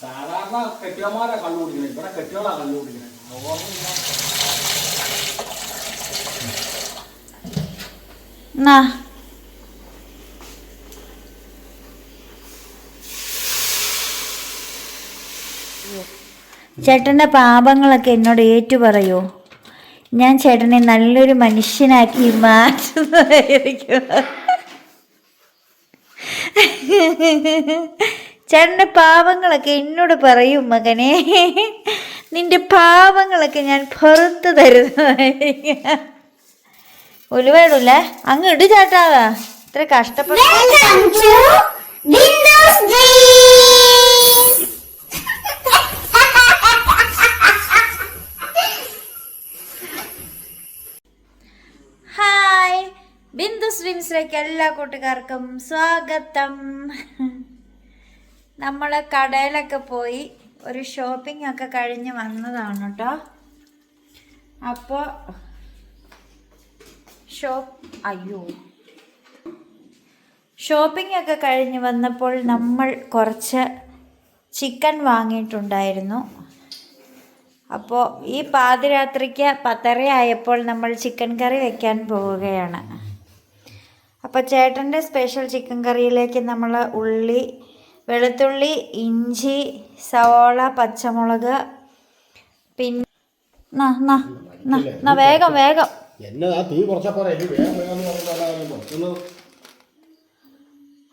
സാധാരണ കെട്ടിയന്മാരാ കള്ളു ഇവിടെ കെട്ടികളാണ് കള്ളു ചേട്ടന്റെ പാപങ്ങളൊക്കെ എന്നോട് ഏറ്റു പറയൂ ഞാൻ ചേട്ടനെ നല്ലൊരു മനുഷ്യനാക്കി മാറ്റുന്നതായിരിക്കും. ചേട്ടന്റെ പാവങ്ങളൊക്കെ എന്നോട് പറയും മകനെ. നിന്റെ പാവങ്ങളൊക്കെ ഞാൻ പുറത്ത് തരുന്നതായിരിക്കും ഒരുപാടില്ല അങ്ങ് ഇട് ചേട്ടാ. ഇത്ര കഷ്ടപ്പെട്ടു! ഹായ് ബിന്ദു സ്ട്രീംസിലേക്ക് എല്ലാ കൂട്ടുകാർക്കും സ്വാഗതം. നമ്മൾ കടയിലൊക്കെ പോയി ഒരു ഷോപ്പിംഗ് ഒക്കെ കഴിഞ്ഞ് വന്നതാണ് കേട്ടോ അപ്പോൾ ഷോപ്പ് അയ്യോ. ഷോപ്പിംഗ് ഒക്കെ കഴിഞ്ഞ് വന്നപ്പോൾ നമ്മൾ കുറച്ച് ചിക്കൻ വാങ്ങിയിട്ടുണ്ടായിരുന്നു. അപ്പോൾ ഈ പാതിരാത്രിക്ക് പത്തരയായപ്പോൾ നമ്മൾ ചിക്കൻ കറി വെക്കാൻ പോവുകയാണ്. അപ്പോൾ ചേട്ടന്റെ സ്പെഷ്യൽ ചിക്കൻ കറിയിലേക്ക് നമ്മൾ ഉള്ളി വെളുത്തുള്ളി ഇഞ്ചി സവോള പച്ചമുളക് പിന്നെ വേഗം വേഗം.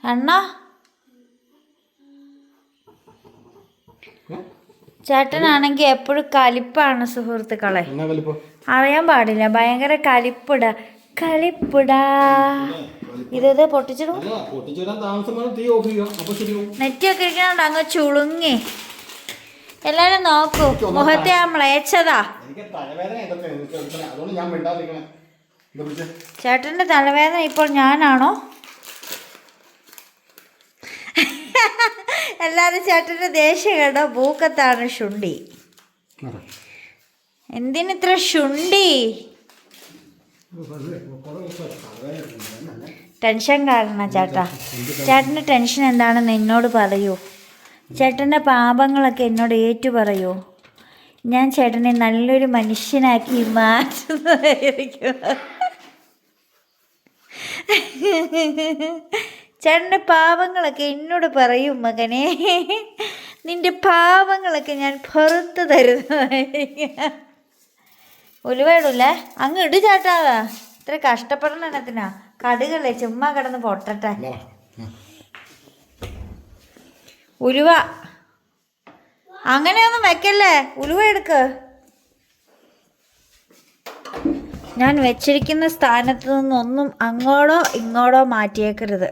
എണ്ണ. ചേട്ടനാണെങ്കിൽ എപ്പോഴും കലിപ്പാണ് സുഹൃത്തുക്കളെ. അറിയാൻ പാടില്ല. ഭയങ്കര കലിപ്പിട. കലിപ്പിടാ. ഇത് പൊട്ടിച്ചിടും. നെറ്റൊക്കെ ഇരിക്കണോണ്ട് അങ്ങ് ചുളുങ്ങി. എല്ലാരും നോക്കൂ മുഖത്തെ ആ മ്ലേച്ചതാ ചേട്ടന്റെ തലവേദന ഇപ്പോൾ ഞാനാണോ? എല്ലാരും ചേട്ടന്റെ ദേഷ്യം കേട്ടോ പൂക്കത്താണ് ശുണ്ടി. എന്തിനിത്ര ശുണ്ടി? ടെൻഷൻ കാരണം ചേട്ടാ. ചേട്ടന്റെ ടെൻഷൻ എന്താണെന്ന് എന്നോട് പറയൂ. ചേട്ടന്റെ പാപങ്ങളൊക്കെ എന്നോട് ഏറ്റു പറയൂ. ഞാൻ ചേട്ടനെ നല്ലൊരു മനുഷ്യനാക്കി മാറ്റുന്നതായിരിക്കും. ചേട്ടന്റെ പാവങ്ങളൊക്കെ എന്നോട് പറയും മകനെ. നിന്റെ പാവങ്ങളൊക്കെ ഞാൻ പുറത്ത് തരുന്നതായിരിക്കും. ഉലുവേടൂല്ലേ അങ്ങ് ഇട് ചേട്ടാവാ. ഇത്ര കഷ്ടപ്പെടണ എണ്ണത്തിനാ. കടുകളെ ചുമ്മാ കിടന്ന് പൊട്ടട്ടെ. ഉലുവ. അങ്ങനെയൊന്നും വെക്കല്ലേ? ഉലുവ എടുക്ക്. ഞാൻ വെച്ചിരിക്കുന്ന സ്ഥാനത്ത് നിന്നൊന്നും അങ്ങോട്ടോ ഇങ്ങോട്ടോ മാറ്റിയേക്കരുത്.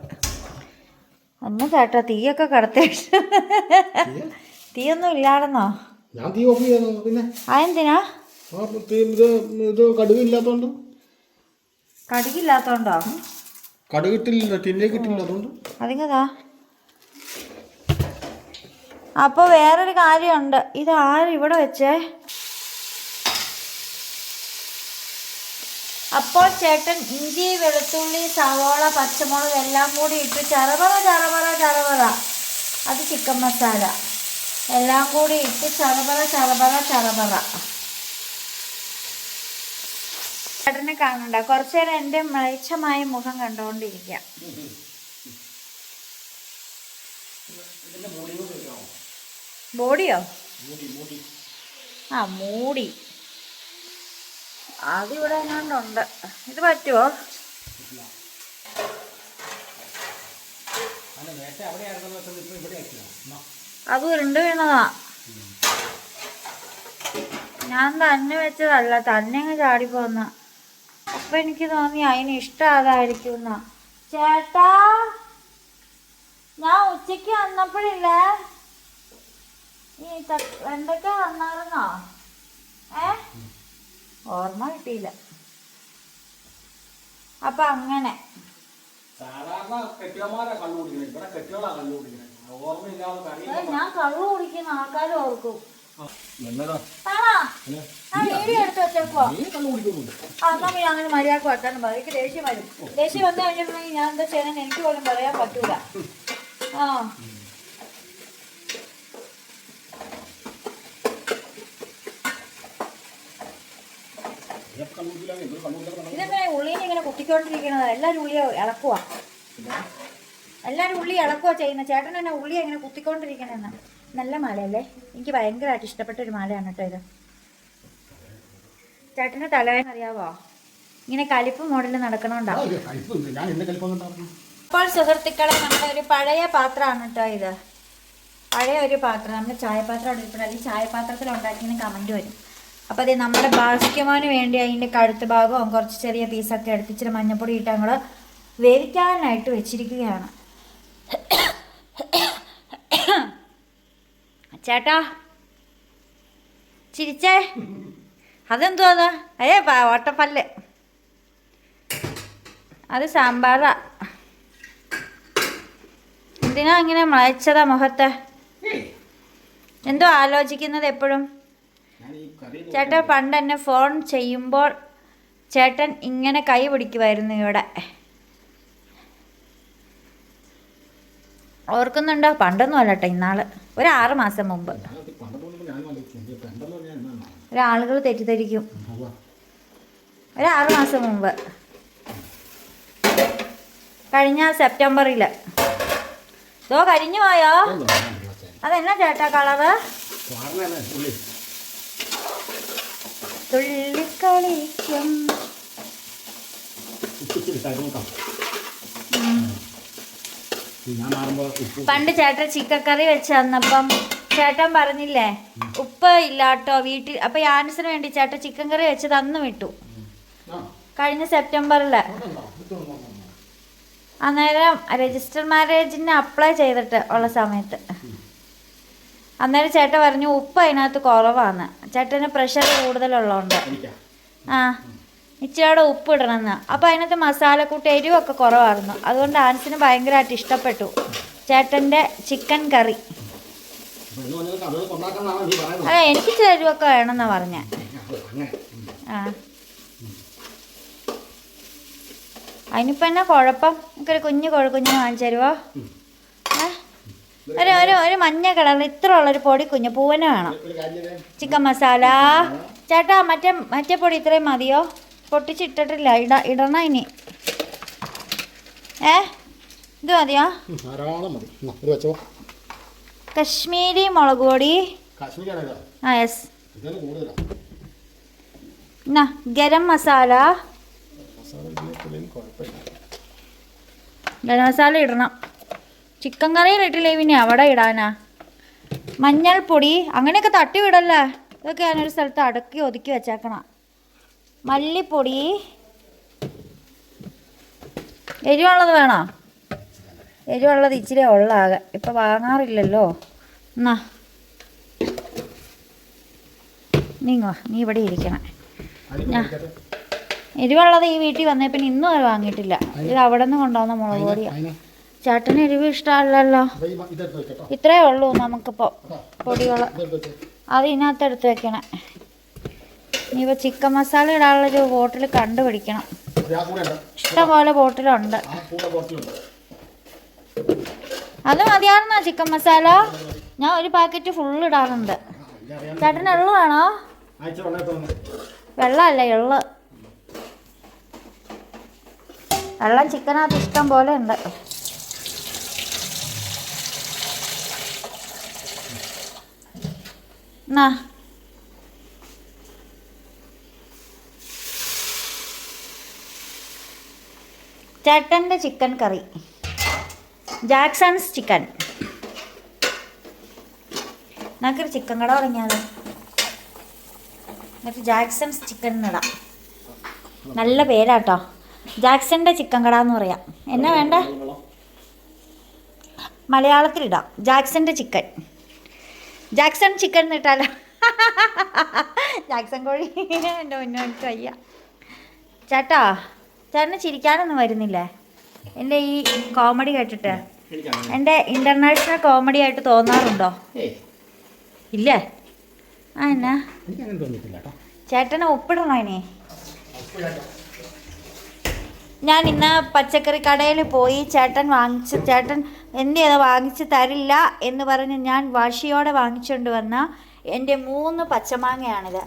ഒന്നും കേട്ടോ തീയൊക്കെ കടത്തേ. തീയൊന്നും ഇല്ലാടെന്നോ ഞാൻ തീ ഓഫ് പിന്നെ? അതെന്തിനാ ആ ഇത് ഇത് കടുകില്ലാത്തോണ്ടോ? അതുകൊണ്ട്. അതിങ്ങതാ. അപ്പോൾ വേറൊരു കാര്യമുണ്ട്. ഇത് ആരും ഇവിടെ വെച്ചേ? അപ്പോൾ ചേട്ടൻ ഇഞ്ചി വെളുത്തുള്ളി സവോള പച്ചമുളക് എല്ലാം കൂടി ഇട്ട് ചറവറ ചറവറ ചറവറ. അത് ചിക്കൻ മസാല എല്ലാം കൂടി ഇട്ട് ചറവറ ചറവറ ചറപറ ചേട്ടനെ കാണണ്ട. കുറച്ചു നേരം എന്റെ മ്ലേച്ഛമായ മുഖം കണ്ടുകൊണ്ടിരിക്കാം. ബോഡിയോ ആ മൂടി. അതിവിടെ എങ്ങാണ്ടുണ്ട്. ഇത് പറ്റുമോ അത് ഉരുണ്ട് വീണതാ. ഞാൻ തന്നെ വെച്ചതല്ല. തന്നെ അങ്ങ് ചാടിപ്പോന്ന. അപ്പൊ എനിക്ക് തോന്നി അതിന് ഇഷ്ടം അതായിരിക്കും എന്നാ ചേട്ടാ ഞാൻ ഉച്ചയ്ക്ക് വന്നപ്പോഴില്ലേ ഈ എന്തൊക്കെ വന്നായിരുന്നോ ഏ? ഓർമ്മ കിട്ടിയില്ല. അപ്പൊ അങ്ങനെ. ഞാൻ കള്ളു കുടിക്കുന്ന ആൾക്കാർ ഓർക്കും. അങ്ങനെ ഞാൻ എന്താ എനിക്ക് പോലും ആ. ഇതെങ്ങനെ ഉള്ളിയിൽ ഇങ്ങനെ കുത്തിക്കൊണ്ടിരിക്കണത്? എല്ലാരും ഉള്ളി ഇളക്കുവാ. എല്ലാരും ഉള്ളി ഇളക്കുവാ ചെയ്യുന്ന. ചേട്ടൻ തന്നെ ഉള്ളി എങ്ങനെ കുത്തിക്കൊണ്ടിരിക്കണെന്നാ. നല്ല മാലയല്ലേ? എനിക്ക് ഭയങ്കരമായിട്ട് ഇഷ്ടപ്പെട്ട ഒരു മാലയാണ് കേട്ടോ ഇത്. ചേട്ടന് തലവേദന അറിയാവോ? ഇങ്ങനെ കലിപ്പ് മോഡലിൽ നടക്കണോണ്ടാവും അപ്പോൾ സുഹൃത്തുക്കളെ നമ്മുടെ ഒരു പഴയ പാത്രമാണ് കേട്ടോ ഇത്. പഴയ ഒരു പാത്രം. നമ്മുടെ ചായപാത്രം അല്ലെങ്കിൽ ചായപാത്രത്തിൽ ഉണ്ടാക്കിയതിന് കമന്റ് വരും. അപ്പോൾ അത് നമ്മുടെ ബാസ്ക്യമാന് വേണ്ടി അതിന്റെ കഴുത്ത് ഭാഗവും കുറച്ച് ചെറിയ പീസൊക്കെ എടുത്ത് ഇച്ചിരി മഞ്ഞപ്പൊടി ഇട്ട് ഞങ്ങൾ വേവിക്കാനായിട്ട് വെച്ചിരിക്കുകയാണ്. ചേട്ടാ. ചിരിച്ചേ. അതെന്തോ അതാ അയ്യേ ഓട്ടപ്പല്ല്. അത് സാമ്പാറാ. എന്തിനാ ഇങ്ങനെ മയച്ചതാ മുഖത്തെ? എന്തോ ആലോചിക്കുന്നത് എപ്പോഴും? ചേട്ടൻ പണ്ട് എന്നെ ഫോൺ ചെയ്യുമ്പോൾ ചേട്ടൻ ഇങ്ങനെ കൈ പിടിക്കുമായിരുന്നു ഇവിടെ. ഓർക്കുന്നുണ്ടോ? പണ്ടൊന്നും അല്ലട്ടെ ഇന്നാൾ. ഒരു മാസം മുമ്പ്. ഒരാളുകൾ തെറ്റിദ്ധരിക്കും. ഒരു മാസം മുമ്പ്. കഴിഞ്ഞ സെപ്റ്റംബറിൽ ഇതോ കരിഞ്ഞു പോയോ. അതെന്നാ ചേട്ടാ കളറ്? തുള്ളിക്കളിക്കും ഉപ്പ് ഇച്ചിരി ഇട്ടായിട്ട് നോക്കാം ഞാൻ മാറുമ്പോൾ ഉപ്പ് പണ്ട് ചേട്ടൻ ചിക്കൻ കറി വെച്ച് തന്നപ്പം ചേട്ടൻ പറഞ്ഞില്ലേ ഉപ്പ് ഇല്ലാട്ടോ വീട്ടിൽ അപ്പൊ യാനിസിന് വേണ്ടി ചേട്ടൻ ചിക്കൻ കറി വെച്ച് തന്നു വിട്ടു. കഴിഞ്ഞ വേണ്ട. അന്നേരം രജിസ്റ്റർ മാരേജിന് അപ്ലൈ ചെയ്തിട്ട് ഉള്ള സമയത്ത്. അന്നേരം ചേട്ടൻ പറഞ്ഞു ഉപ്പ് അതിനകത്ത് കുറവാന്ന്. ചേട്ടന് പ്രഷർ കൂടുതലുള്ളതുകൊണ്ട് ആ. ഇച്ചിരിയുടെ ഉപ്പ് ഇടണമെന്ന് അപ്പോൾ അതിനകത്ത് മസാലക്കൂട്ട് എരിവൊക്കെ കുറവായിരുന്നു. അതുകൊണ്ട് ആൻസിന് ഭയങ്കരമായിട്ട് ഇഷ്ടപ്പെട്ടു. ചേട്ടന്റെ ചിക്കൻ കറി. അല്ല എനിക്ക് ചേരുവൊക്കെ പറഞ്ഞത് അത് ആ. അതിനിപ്പോൾ എന്നാ കുഴപ്പം? എനിക്കൊരു കുഞ്ഞു കുഴക്കുഞ്ഞു വാങ്ങിച്ചരുവോ ഒരു ഒരു ഒരു മഞ്ഞ കളറിൽ ഇത്ര ഉള്ളൊരു പൊടി കുഞ്ഞ് പൂവനെ വേണം. ചിക്കൻ മസാല. ചേട്ടാ മറ്റേ മറ്റേ പൊടി ഇത്രയും മതിയോ? പൊട്ടിച്ചിട്ടിട്ടില്ല. ഇട ഇടണ ഇനി? ഏ? ഇത് മതിയോ? കശ്മീരി മുളക് പൊടി. ആ യെസ്. എന്നാ ഗരം മസാല. ഗരം മസാല ഇടണം. ചിക്കൻ കറിയിൽ ഇട്ടില്ലേ പിന്നെ അവിടെ ഇടാനാ. മഞ്ഞൾപ്പൊടി. അങ്ങനെയൊക്കെ തട്ടി വിടല്ലേ? ഇതൊക്കെ ഞാനൊരു സ്ഥലത്ത് അടക്കി ഒതുക്കി വെച്ചേക്കണം. മല്ലിപ്പൊടി. എരിവുള്ളത് വേണോ? എരിവുള്ളത് ഇച്ചിരി ഉള്ളാകെ. ഇപ്പം വാങ്ങാറില്ലല്ലോ. എന്നാ. നീങ്ങോ നീ ഇവിടെ ഇരിക്കണം. ഞാ. എരിവുള്ളത് ഈ വീട്ടിൽ വന്നേ പിന്നെ ഇന്നും അത് വാങ്ങിയിട്ടില്ല. ഇത് അവിടെ നിന്ന് കൊണ്ടുവന്ന മുളക് പൊടിയാ. ചേട്ടന് എരിവ് ഇഷ്ടമല്ലല്ലോ. അപ്പൊ ഈ മ- ഇതെടുത്ത് വെക്കട്ടോ. ഇത്രേ ഉള്ളൂ നമുക്കിപ്പോൾ പൊടികൾ അത് ഇതിനകത്ത് എടുത്ത് വെക്കണേ. ഇനിയിപ്പോൾ ചിക്കൻ മസാല ബോട്ടിൽ കണ്ടുപിടിക്കണം. ഒരു കൂടെ ഉണ്ട് ഇഷ്ടംപോലെ ബോട്ടിലുണ്ട്. അത് മതിയായിരുന്നോ ചിക്കൻ മസാല? ഞാൻ ഒരു പാക്കറ്റ് ഫുള്ള് ഇടാറുണ്ട്. ചേട്ടന് എള്ളു വേണോ? വെള്ളമല്ല എള്ള്? വെള്ളം ചിക്കനകത്ത് ഇഷ്ടം പോലെ ഉണ്ട്. എന്നാ ചേട്ടന്റെ ചിക്കൻ കറി. Jacksons chicken. നമുക്കൊരു ചിക്കൻ കട തുടങ്ങിയാലോ? എന്നിട്ട് ജാക്സൺസ് ചിക്കൻ എന്നിടാം നല്ല പേരാട്ടോ. ജാക്സന്റെ ചിക്കൻ കട എന്ന് പറയാം. എന്നാ വേണ്ട? മലയാളത്തിലിടാം ജാക്സന്റെ ചിക്കൻ. ജാക്സൺ ചിക്കൻ എന്നിട്ടാലോ ജാക്സൺ കോഴി. എന്റെ മുന്നോട്ട് വയ്യ. ചേട്ടാ ചേട്ടന് ചിരിക്കാനൊന്നും വരുന്നില്ലേ? എന്റെ ഈ കോമഡി കേട്ടിട്ട്. എന്റെ ഇന്റർനാഷണൽ കോമഡി ആയിട്ട് തോന്നാറുണ്ടോ? ഇല്ലേ? ആ എന്നാ? ചേട്ടനെ ഒപ്പിടണോ ഇനി? ഞാൻ ഇന്ന് പച്ചക്കറി കടയിൽ പോയി ചേട്ടൻ വാങ്ങിച്ച് ചേട്ടൻ എന്ത് ചെയ്താ വാങ്ങിച്ച് തരില്ല എന്ന് പറഞ്ഞ് ഞാൻ വാശിയോടെ വാങ്ങിച്ചുകൊണ്ട് വന്ന എന്റെ മൂന്ന് പച്ചമാങ്ങയാണിത്.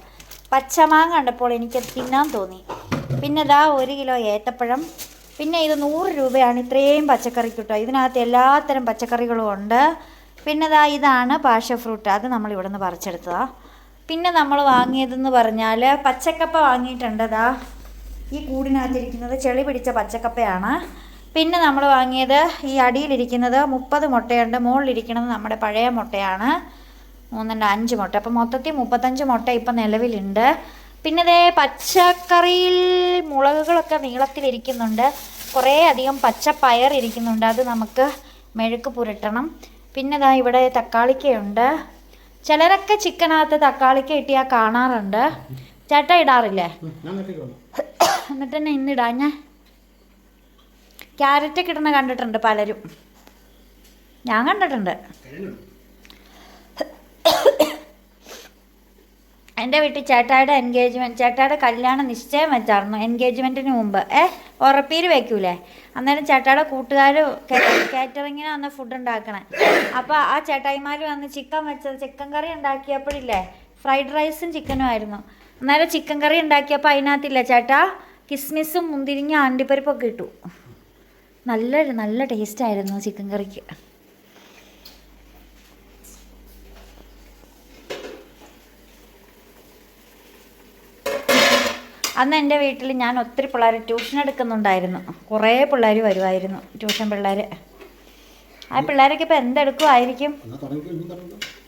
പച്ചമാങ്ങ കണ്ടപ്പോൾ എനിക്ക് തിന്നാൻ തോന്നി. പിന്നെ ഇതാ ഒരു കിലോ ഏത്തപ്പഴം. പിന്നെ ഇത് നൂറ് രൂപയാണ് ഇത്രയും പച്ചക്കറി കിട്ടുക ഇതിനകത്ത് എല്ലാത്തരം പച്ചക്കറികളും ഉണ്ട്. പിന്നെ ഇതാ ഇതാണ് പാഷ ഫ്രൂട്ട്. അത് നമ്മൾ ഇവിടെ നിന്ന് പറിച്ചെടുത്തതാണ് പിന്നെ നമ്മൾ വാങ്ങിയതെന്ന് പറഞ്ഞാൽ പച്ചക്കപ്പ വാങ്ങിയിട്ടുണ്ട് ദാ ഈ കൂടിനകത്തിരിക്കുന്നത് ചെളി പിടിച്ച പച്ചക്കപ്പയാണ്. പിന്നെ നമ്മൾ വാങ്ങിയത് ഈ അടിയിലിരിക്കുന്നത് മുപ്പത് മുട്ടയുണ്ട്. മുകളിലിരിക്കുന്നത് നമ്മുടെ പഴയ മുട്ടയാണ്. മൂന്നെണ്ണം അഞ്ച് മുട്ട. അപ്പോൾ മൊത്തത്തിൽ മുപ്പത്തഞ്ച് മുട്ട ഇപ്പം നിലവിലുണ്ട്. പിന്നെ ദേ പച്ചക്കറിയിൽ മുളകുകളൊക്കെ നീളത്തിലിരിക്കുന്നുണ്ട് കുറേ അധികം പച്ച പയർ ഇരിക്കുന്നുണ്ട്. അത് നമുക്ക് മെഴുക്ക് പുരട്ടണം. പിന്നെ ദാ ഇവിടെ തക്കാളിക്കയുണ്ട്. ചിലരൊക്കെ ചിക്കനകത്ത് തക്കാളിക്ക ഇട്ടിയാൽ കാണാറുണ്ട്. ചേട്ട ഇടാറില്ലേ? എന്നിട്ട് തന്നെ ഇന്നിടാ ഞാൻ. ക്യാരറ്റൊക്കെ ഇടുന്ന കണ്ടിട്ടുണ്ട് പലരും. ഞാൻ കണ്ടിട്ടുണ്ട്. എന്റെ വീട്ടിൽ ചേട്ടായുടെ എൻഗേജ്മെന്റ് ചേട്ടായുടെ കല്യാണം നിശ്ചയം വെച്ചായിരുന്നു എൻഗേജ്മെന്റിന് മുമ്പ്. ഏ ഉറപ്പീര് വയ്ക്കൂലേ അന്നേരം ചേട്ടായുടെ കൂട്ടുകാർ കാറ്ററിങ്ങിന് വന്ന് ഫുഡ് ഉണ്ടാക്കണേ. അപ്പോൾ ആ ചേട്ടായിമാർ വന്ന് ചിക്കൻ വെച്ചത് ചിക്കൻ കറി ഉണ്ടാക്കിയപ്പോഴില്ലേ ഫ്രൈഡ് റൈസും ചിക്കനും ആയിരുന്നു. അന്നേരം ചിക്കൻ കറി ഉണ്ടാക്കിയപ്പോൾ അതിനകത്തില്ല ചേട്ടാ കിസ്മിസും മുന്തിരിഞ്ഞ അണ്ടിപ്പരിപ്പൊക്കെ ഇട്ടു. നല്ലൊരു നല്ല ടേസ്റ്റായിരുന്നു ചിക്കൻ കറിക്ക് അന്ന് എന്റെ വീട്ടിൽ ഞാൻ ഒത്തിരി പിള്ളേർ ട്യൂഷൻ എടുക്കുന്നുണ്ടായിരുന്നു. കുറേ പിള്ളേർ വരുമായിരുന്നു ട്യൂഷൻ പിള്ളേർ ആ പിള്ളേരൊക്കെ ഇപ്പോൾ എന്തെടുക്കുമായിരിക്കും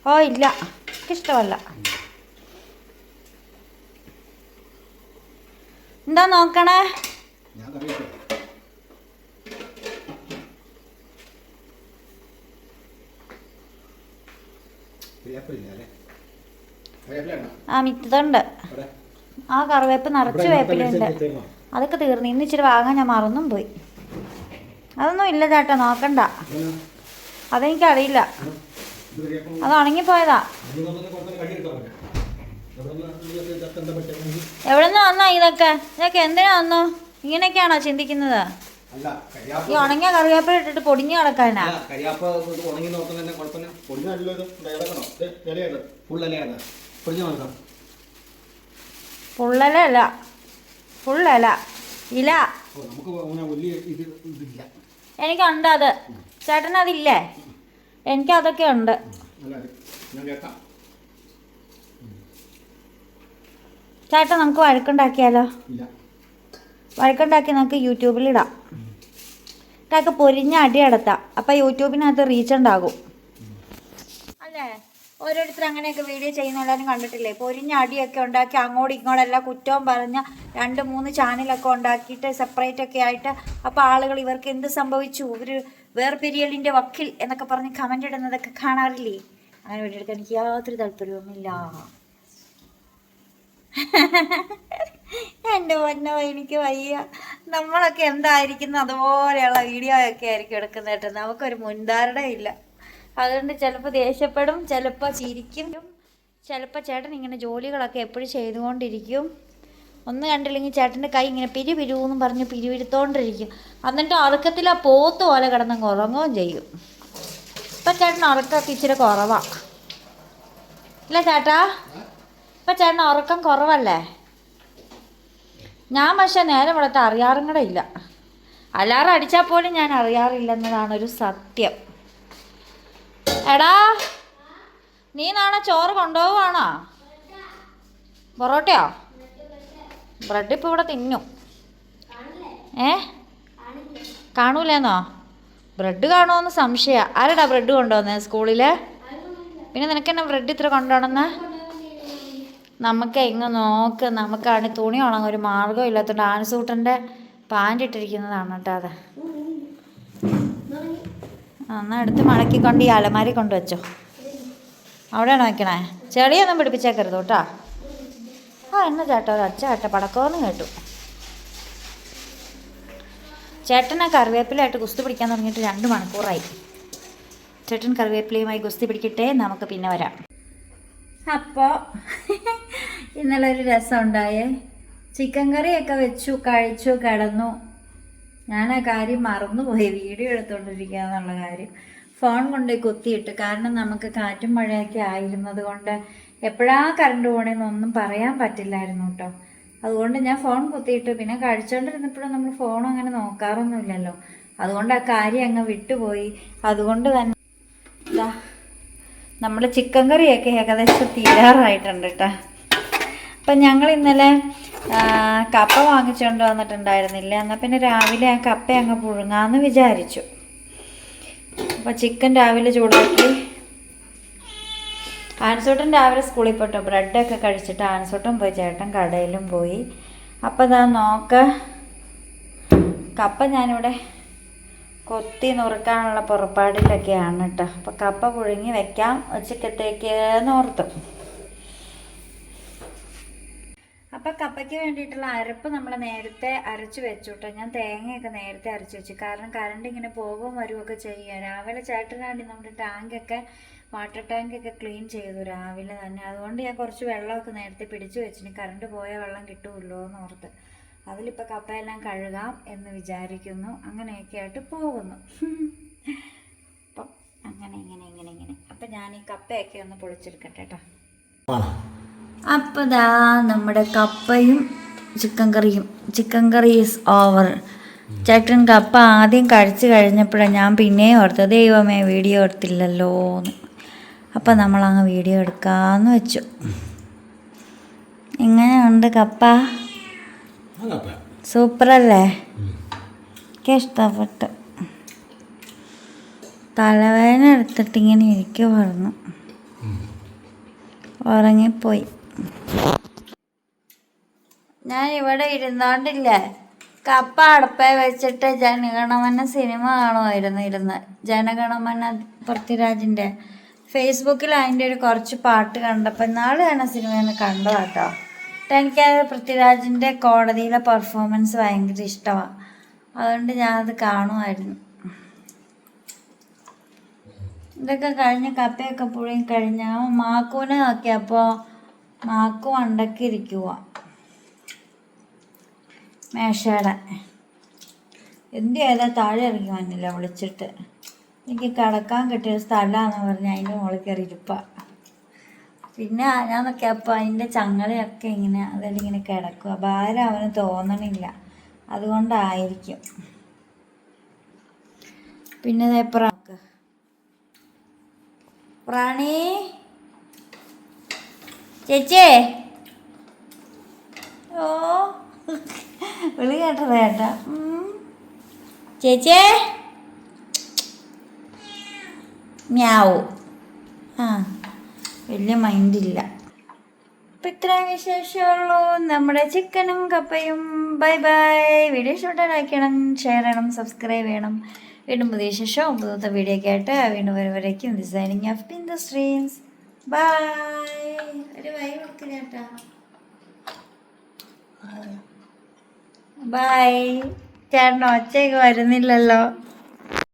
ഓ ഇല്ല. എനിക്കിഷ്ടമല്ല. എന്താ നോക്കണേ? ആ മിത്തതുണ്ട്? ആ കറിവേപ്പ് നിറച്ച് വേപ്പിലുണ്ട്? അതൊക്കെ തീർന്നു. ഇന്ന് ഇച്ചിരി വാങ്ങാൻ ഞാൻ മറന്നും പോയി. അതൊന്നും ഇല്ല ചേട്ടാ നോക്കണ്ട. അതെനിക്ക് അതെനിക്കറിയില്ല. അത് ഉണങ്ങിപ്പോയതാ? എവിടെ നിന്ന് വന്നാ ഇതൊക്കെ? ഇതൊക്കെ എന്തിനാ വന്നു? ഇങ്ങനെയൊക്കെയാണോ ചിന്തിക്കുന്നത്? ഈ ഉണങ്ങിയ കറിവേപ്പില ഇട്ടിട്ട് പൊടിഞ്ഞു കിടക്കാനാ? ഉണങ്ങി നോക്കുന്ന തന്നെ കുഴപ്പമില്ല പൊടിഞ്ഞല്ലോ ഇത് ഇളകണോ ഇത് ഇലയാണ് ഫുൾ ഇലയാണ് പൊടിഞ്ഞു നോക്കാം പുള്ളലല്ല പുള്ളല ഇല. എനിക്ക് എനിക്കുണ്ട് അത്. ചേട്ടൻ അതില്ലേ? എനിക്കതൊക്കെ ഉണ്ട്. ചേട്ടാ നമുക്ക് വഴക്കുണ്ടാക്കിയാലോ? വഴക്കുണ്ടാക്കി നമുക്ക് യൂട്യൂബിൽ യൂട്യൂബിലിടാം ഇതൊക്കെ പൊരിഞ്ഞ അടി അടത്താം. അപ്പം യൂട്യൂബിനകത്ത് റീച്ച് ഉണ്ടാകും. അല്ലേ? ഓരോരുത്തർ അങ്ങനെയൊക്കെ വീഡിയോ ചെയ്യുന്ന എല്ലാവരും കണ്ടിട്ടില്ലേ? പൊരിഞ്ഞ അടിയൊക്കെ ഉണ്ടാക്കി അങ്ങോട്ടും ഇങ്ങോട്ടും എല്ലാം കുറ്റവും പറഞ്ഞ രണ്ട് മൂന്ന് ചാനലൊക്കെ ഉണ്ടാക്കിയിട്ട് സെപ്പറേറ്റ് ഒക്കെ ആയിട്ട് അപ്പോൾ ആളുകൾ ഇവർക്ക് എന്ത് സംഭവിച്ചു? ഇവർ വേർപിരിയലിന്റെ വക്കിൽ എന്നൊക്കെ പറഞ്ഞ് കമന്റ് ഇടുന്നതൊക്കെ കാണാറില്ലേ? അങ്ങനെ വീഡിയോ എടുക്കാൻ എനിക്ക് യാതൊരു താല്പര്യവുമില്ല. എന്റെ പൊന്നോ എനിക്ക് വയ്യ. നമ്മളൊക്കെ എന്തായിരിക്കുന്നു? അതുപോലെയുള്ള വീഡിയോ ഒക്കെ ആയിരിക്കും എടുക്കുന്നത് കേട്ടോ നമുക്കൊരു മുൻധാരണ ഇല്ല. അതുകൊണ്ട് ചിലപ്പോൾ ദേഷ്യപ്പെടും ചിലപ്പോൾ ചിരിക്കും. ചിലപ്പോൾ ചേട്ടൻ ഇങ്ങനെ ജോലികളൊക്കെ എപ്പോഴും ചെയ്തുകൊണ്ടിരിക്കും. ഒന്ന് കണ്ടില്ലെങ്കിൽ ചേട്ടന്റെ കൈ ഇങ്ങനെ പിരി പറഞ്ഞ് പിരിവിരുത്തോണ്ടിരിക്കും എന്നിട്ട് ഉറക്കത്തിൽ ആ പോത്ത് പോലെ കിടന്നങ്ങ് ഉറങ്ങുകയും ചെയ്യും. ഇപ്പം ചേട്ടൻ ഉറക്കമൊക്കെ ഇച്ചിരി കുറവാണ് ഇല്ല ചേട്ടാ ഇപ്പം ചേട്ടൻ ഉറക്കം കുറവല്ലേ? ഞാൻ പക്ഷെ നേരെ വളർത്താൻ അറിയാറും കൂടെ ഇല്ല. അലാറം അടിച്ചാൽ പോലും ഞാൻ അറിയാറില്ലെന്നതാണ് ഒരു സത്യം. എടാ നീ നാളെ ചോറ് കൊണ്ടുപോവാണോ പൊറോട്ടയോ? ബ്രെഡ് ഇപ്പോൾ ഇവിടെ തിന്നും. ഏ? കാണൂലെന്നോ? ബ്രെഡ് കാണുമെന്ന് സംശയമാണ് ആരടാ ബ്രെഡ് കൊണ്ടുവന്നേ സ്കൂളിൽ പിന്നെ നിനക്ക് തന്നെ ബ്രെഡ് ഇത്ര കൊണ്ടുപോകണമെന്ന് നമുക്ക് ഇങ്ങ് നോക്ക്. നമുക്കാണ് തുണി ഉണങ്ങൊരു മാർഗം ഇല്ലാത്തതുകൊണ്ട് ആൻസൂട്ടന്റെ പാന്റ് ഇട്ടിരിക്കുന്നതാണ് കേട്ടോ അത്. ആ, എന്നാ എടുത്ത് മടക്കിക്കൊണ്ട് ഈ അലമാരി കൊണ്ട് വെച്ചോ. അവിടെയാണ് വെക്കണേ ചെളിയൊന്നും പിടിപ്പിച്ചേക്കരുത് കേട്ടോ. ആ എന്ന ചേട്ടാ ഒരു അച്ഛ ചേട്ട പടക്കമെന്ന് കേട്ടു. ചേട്ടനെ കറിവേപ്പിലായിട്ട് കുസ്തി പിടിക്കാൻ തുടങ്ങിയിട്ട് രണ്ട് മണിക്കൂറായി. ചേട്ടൻ കറിവേപ്പിലയുമായി ഗുസ്തി പിടിക്കട്ടെ നമുക്ക് പിന്നെ വരാം. അപ്പോൾ ഇന്നലെ ഒരു രസം ഉണ്ടായേ ചിക്കൻ കറിയൊക്കെ വെച്ചു കഴിച്ചു കിടന്നു. ഞാൻ ആ കാര്യം മറന്നുപോയി. വീഡിയോ എടുത്തുകൊണ്ടിരിക്കുക എന്നുള്ള കാര്യം. ഫോൺ കൊണ്ട് കുത്തിയിട്ട്. കാരണം നമുക്ക് കാറ്റും മഴയൊക്കെ ആയിരുന്നത് കൊണ്ട് എപ്പോഴാ കറണ്ട് പോണേന്നൊന്നും പറയാൻ പറ്റില്ലായിരുന്നു കേട്ടോ. അതുകൊണ്ട് ഞാൻ ഫോൺ കുത്തിയിട്ട് പിന്നെ കഴിച്ചുകൊണ്ടിരുന്നപ്പോഴും നമ്മൾ ഫോൺ അങ്ങനെ നോക്കാറൊന്നുമില്ലല്ലോ. അതുകൊണ്ട് ആ കാര്യം അങ്ങ് വിട്ടുപോയി. അതുകൊണ്ട് തന്നെ നമ്മുടെ ചിക്കൻ കറിയൊക്കെ ഏകദേശം തീരാറായിട്ടുണ്ട് കേട്ടോ. അപ്പം ഞങ്ങൾ ഇന്നലെ കപ്പ വാങ്ങിച്ചുകൊണ്ട് വന്നിട്ടുണ്ടായിരുന്നില്ല. എന്നാൽ പിന്നെ രാവിലെ ആ കപ്പ അങ്ങ് പുഴുങ്ങാന്ന് വിചാരിച്ചു. അപ്പോൾ ചിക്കൻ രാവിലെ ചൂടാക്കി. ആൻസോട്ടൻ രാവിലെ സ്കൂളിൽ പോയിട്ടോ ബ്രെഡൊക്കെ കഴിച്ചിട്ട് ആൻസോട്ടൻ പോയി ചേട്ടൻ കടയിലും പോയി. അപ്പോൾ ഞാൻ നോക്ക. കപ്പ ഞാനിവിടെ കൊത്തി നുറുക്കാനുള്ള പുറപ്പാടിലൊക്കെയാണ് കേട്ടോ അപ്പോൾ കപ്പ പുഴുങ്ങി വെക്കാം. ഉച്ചക്കത്തേക്ക് ഓർത്തു. അപ്പം കപ്പയ്ക്ക് വേണ്ടിയിട്ടുള്ള അരപ്പ് നമ്മൾ നേരത്തെ അരച്ച് വെച്ചു കേട്ടോ ഞാൻ തേങ്ങയൊക്കെ നേരത്തെ അരച്ച് വെച്ചു. കാരണം കറണ്ട് ഇങ്ങനെ പോകും വരുമൊക്കെ ചെയ്യുക. രാവിലെ ചേട്ടനാണ്ടി നമ്മുടെ ടാങ്കൊക്കെ വാട്ടർ ടാങ്കൊക്കെ ക്ലീൻ ചെയ്തു രാവിലെ തന്നെ. അതുകൊണ്ട് ഞാൻ കുറച്ച് വെള്ളമൊക്കെ നേരത്തെ പിടിച്ചു വെച്ചിന് കറണ്ട് പോയ വെള്ളം കിട്ടുമല്ലോ എന്ന് ഓർത്ത്. അതിലിപ്പോൾ കപ്പയെല്ലാം കഴുകാം എന്ന് വിചാരിക്കുന്നു. അങ്ങനെയൊക്കെ ആയിട്ട് പോകുന്നു. അപ്പം അങ്ങനെ ഇങ്ങനെ ഇങ്ങനെ ഇങ്ങനെ. അപ്പം ഞാൻ ഈ കപ്പയൊക്കെ ഒന്ന് പൊളിച്ചെടുക്കട്ടെ കേട്ടോ അപ്പോൾ ദാ നമ്മുടെ കപ്പയും ചിക്കൻ കറിയും. ചിക്കൻ കറി ഈസ് ഓവർ ചേട്ടൻ കപ്പ ആദ്യം കഴിച്ചു കഴിഞ്ഞപ്പോഴാണ് ഞാൻ പിന്നെ ഓർത്തത് ദൈവമേ വീഡിയോ എടുത്തില്ലല്ലോ എന്ന് അപ്പം നമ്മളങ്ങ് വീഡിയോ എടുക്കാമെന്ന് വെച്ചു. എങ്ങനെയുണ്ട് കപ്പ? സൂപ്പറല്ലേ? എനിക്ക് ഇഷ്ടപ്പെട്ടു. തലവേദന എടുത്തിട്ട് ഇങ്ങനെ പറഞ്ഞു ഉറങ്ങിപ്പോയി. ഞാൻ ഇവിടെ ഇരുന്നോണ്ടില്ലേ? കപ്പ അടുപ്പേ വെച്ചിട്ട് ജനഗണമന സിനിമ കാണുമായിരുന്നു ഇരുന്ന്. ജനഗണമന പൃഥ്വിരാജിന്റെ ഫേസ്ബുക്കിൽ അതിന്റെ ഒരു കുറച്ച് പാട്ട് കണ്ടപ്പോൾ നാളെ ആണ് സിനിമയെന്ന് കണ്ടതാട്ടോ. എനിക്കത് പൃഥ്വിരാജിന്റെ കോടതിയിലെ പെർഫോമൻസ് ഭയങ്കര ഇഷ്ടമാണ് അതുകൊണ്ട് ഞാനത് കാണുമായിരുന്നു. ഇതൊക്കെ കഴിഞ്ഞ് കപ്പയൊക്കെ പുഴയും കഴിഞ്ഞ. മാക്കൂനെ നോക്കിയപ്പോൾ മാക്കു വണ്ടക്ക് ഇരിക്കുക മേശയുടെ. എന്ത് ചെയ്താൽ താഴെ ഇറങ്ങി വന്നില്ല വിളിച്ചിട്ട്? എനിക്ക് കിടക്കാൻ കിട്ടിയ സ്ഥലമാണെന്ന് പറഞ്ഞ് അതിന്റെ മുകളിൽ കയറി ഇരിപ്പ. പിന്നെ ഞാൻ നോക്കിയപ്പോൾ അതിന്റെ ചങ്ങലയൊക്കെ ഇങ്ങനെ അതിലിങ്ങനെ കിടക്കുക ഭാരം അവന് തോന്നണില്ല. അതുകൊണ്ടായിരിക്കും. പിന്നെ ഇതേപ്പുറം പ്രാണി? ചേച്ചേ. ഓ. വിളി കേട്ടത് മ്യാവു. ആ വലിയ മൈൻഡില്ല അപ്പം ഇത്രയും വിശേഷമുള്ളൂ. നമ്മുടെ ചിക്കനും കപ്പയും ബൈ ബൈ. വീഡിയോ ഇഷ്ടപ്പെട്ടാൽ ലൈക്ക് ചെയ്യണം ഷെയർ ചെയ്യണം. സബ്സ്ക്രൈബ് ചെയ്യണം വീണ്ടും പുതിയ ശേഷം പുതുത്ത വീഡിയോ ഒക്കെ ആയിട്ട് വീണ്ടും വരുമ്പോഴേക്കും ഡിസൈനിങ് ഓഫ് സ്ട്രീംസ് ബൈ ഒരു കേട്ടാ ബൈ ചേട്ടൻ ഒച്ചയൊക്കെ വരുന്നില്ലല്ലോ.